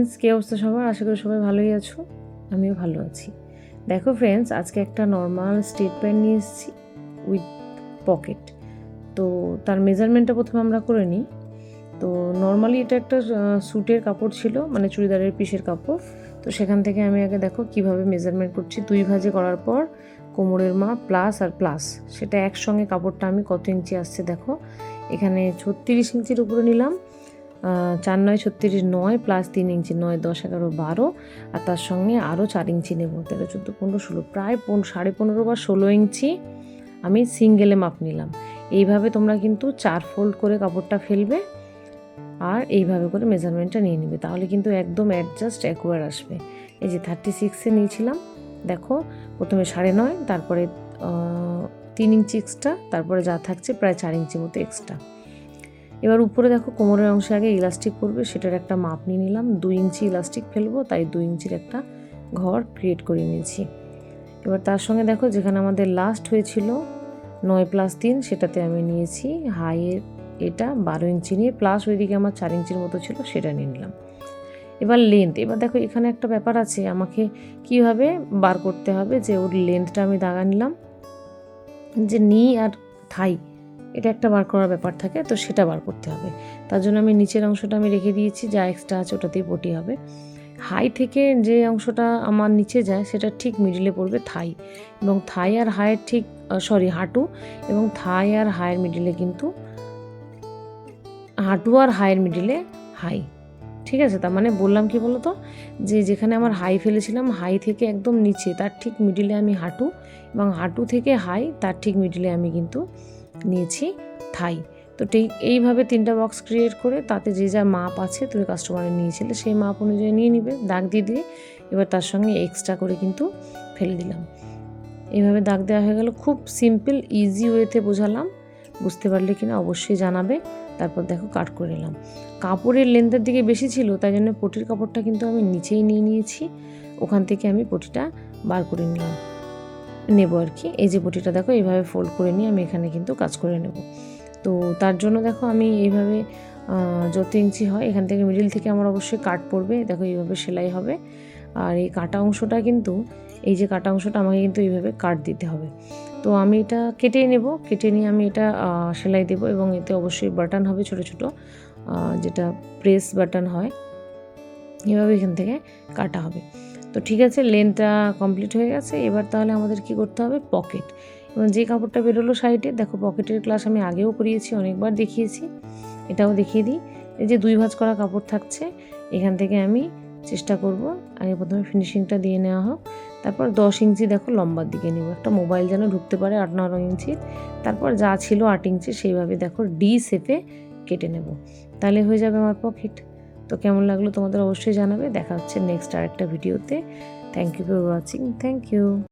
Friends কে অবস্থা সবার? আশা করি সবাই ভালোই আছো। আমিও ভালো আছি। দেখো ফ্রেন্ডস আজকে একটা নর্মাল স্টেট প্যান্ট নিয়ে এসেছি উইথ পকেট তো তার মেজারমেন্টটা প্রথমে আমরা করে নিই। তো নর্মালি এটা একটা স্যুটের কাপড় ছিল মানে চুড়িদারের পিসের কাপড়। তো সেখান থেকে আমি আগে দেখো কীভাবে মেজারমেন্ট করছি। দুই ভাজে করার পর কোমরের মা প্লাস আর প্লাস সেটা একসঙ্গে কাপড়টা আমি কত ইঞ্চি আসছে দেখো। এখানে ছত্রিশ ইঞ্চির উপরে নিলাম। চার নয় ছত্রিশ নয় প্লাস তিন ইঞ্চি নয় দশ এগারো বারো। আর তার সঙ্গে আরও চার ইঞ্চি নেব, তেরো, চোদ্দ, পনেরো, ষোলো, প্রায় পন সাড়ে পনেরো বা ষোলো ইঞ্চি আমি সিঙ্গেলে মাপ নিলাম। এইভাবে তোমরা কিন্তু চার ফোল্ড করে কাপড়টা ফেলবে আর এইভাবে করে মেজারমেন্টটা নিয়ে নেবে। তাহলে কিন্তু একদম অ্যাডজাস্ট অ্যাকোয়ার আসবে। এই যে থার্টি সিক্সে নিয়েছিলাম, দেখো প্রথমে সাড়ে নয়, তারপরে তিন ইঞ্চি এক্সট্রা তারপরে যা থাকছে প্রায় চার ইঞ্চি মতো এক্সট্রা এবার উপরে দেখো কোমরের অংশে আগে ইলাস্টিক করবে সেটার একটা মাপ নিয়ে নিলাম। দুই ইঞ্চি ইলাস্টিক ফেলব, তাই দুই ইঞ্চির একটা ঘর ক্রিয়েট করে নিয়েছি। এবার তার সঙ্গে দেখো যেখানে আমাদের লাস্ট হয়েছিল নয় প্লাস তিন, সেটাতে আমি নিয়েছি হাইয়ের এটা বারো ইঞ্চি নিয়ে প্লাস ওইদিকে আমার চার ইঞ্চির মতো ছিল, সেটা নিয়ে নিলাম। এবার লেন্থ এবার দেখো এখানে একটা ব্যাপার আছে, আমাকে কীভাবে বার করতে হবে যে ওর লেন্থটা আমি দাগা নিলাম। যে নি আর থাই এটা একটা বার করার ব্যাপার থাকে, তো সেটা বার করতে হবে। তার জন্য আমি নিচের অংশটা আমি রেখে দিয়েছি, যা এক্সট্রা আছে ওটাতেই পটি হবে। হাই থেকে যে অংশটা আমার নিচে যায়, সেটা ঠিক মিডিলে পড়বে থাই। এবং থাই আর হায়ের ঠিক সরি হাঁটু। এবং থাই আর হায়ের মিডিলে কিন্তু হাঁটু আর হায়ের মিডিলে হাই। ঠিক আছে? তার মানে বললাম কি বলো তো যে যেখানে আমার হাই ফেলেছিলাম হাই থেকে একদম নিচে, তার ঠিক মিডিলে আমি হাঁটু। এবং হাঁটু থেকে হাই তার ঠিক মিডিলে আমি কিন্তু নিয়েছি থাই তো ঠিক এইভাবে তিনটা বক্স ক্রিয়েট করে তাতে যে যা মাপ আছে তুমি কাস্টমারের নিয়েছিলে সেই মাপ অনুযায়ী নিয়ে নিবে, দাগ দিয়ে দিয়ে। এবার তার সঙ্গে এক্সট্রা করে কিন্তু ফেলে দিলাম। এইভাবে দাগ দেওয়া হয়ে গেল। খুব সিম্পল ইজি ওয়েতে বোঝালাম। বুঝতে পারলে কিনা অবশ্যই জানাবে। তারপর দেখো কাট করে নিলাম কাপড়ের লেন্থের দিকে বেশি ছিল, তাই জন্য পটির কাপড়টা কিন্তু আমি নিচেই নিয়ে নিয়েছি। ওখান থেকে আমি পটিটা বার করে নিলাম। নেব আর কি। এই যে পটিটা দেখো, এইভাবে ফোল্ড করে নিয়ে আমি এখানে কিন্তু কাজ করে নেব। তো তার জন্য দেখো আমি এইভাবে যত ইঞ্চি হয়, এখান থেকে মিডিল থেকে আমার অবশ্যই কাট পড়বে। দেখো এইভাবে সেলাই হবে। আর এই কাটা অংশটা কিন্তু, এই যে কাটা অংশটা আমাকে কিন্তু এইভাবে কাট দিতে হবে। তো আমি এটা কেটে নেব। কেটে নিয়ে আমি এটা সেলাই দেবো এবং এতে অবশ্যই বাটন হবে ছোট ছোট যেটা প্রেস বাটন হয়। এভাবে এখান থেকে কাটা হবে। তো ঠিক আছে লেনটা কমপ্লিট হয়ে গেছে। এবার তাহলে আমাদের কি করতে হবে? পকেট এবং যে কাপড়টা বেরোলো সাইডে, দেখো পকেটের ক্লাস আমি আগেও করিয়েছি, অনেকবার দেখিয়েছি। এটাও দেখিয়ে দিই। এই যে দুই ভাঁজ করা কাপড় থাকছে, এখান থেকে আমি চেষ্টা করব আগে প্রথমে ফিনিশিংটা দিয়ে নেওয়া হোক। তারপর দশ ইঞ্চি দেখো লম্বার দিকে নেব। একটা মোবাইল যেন ঢুকতে পারে আট নয় ইঞ্চির। তারপর যা ছিল আট ইঞ্চি, সেইভাবে দেখো ডি শেপে কেটে নেব। তাহলে হয়ে যাবে আমার পকেট তো কেমন লাগল তোমাদের অবশ্যই জানাবে। দেখা হচ্ছে নেক্সট আরেকটা ভিডিওতে thank you for watching thank you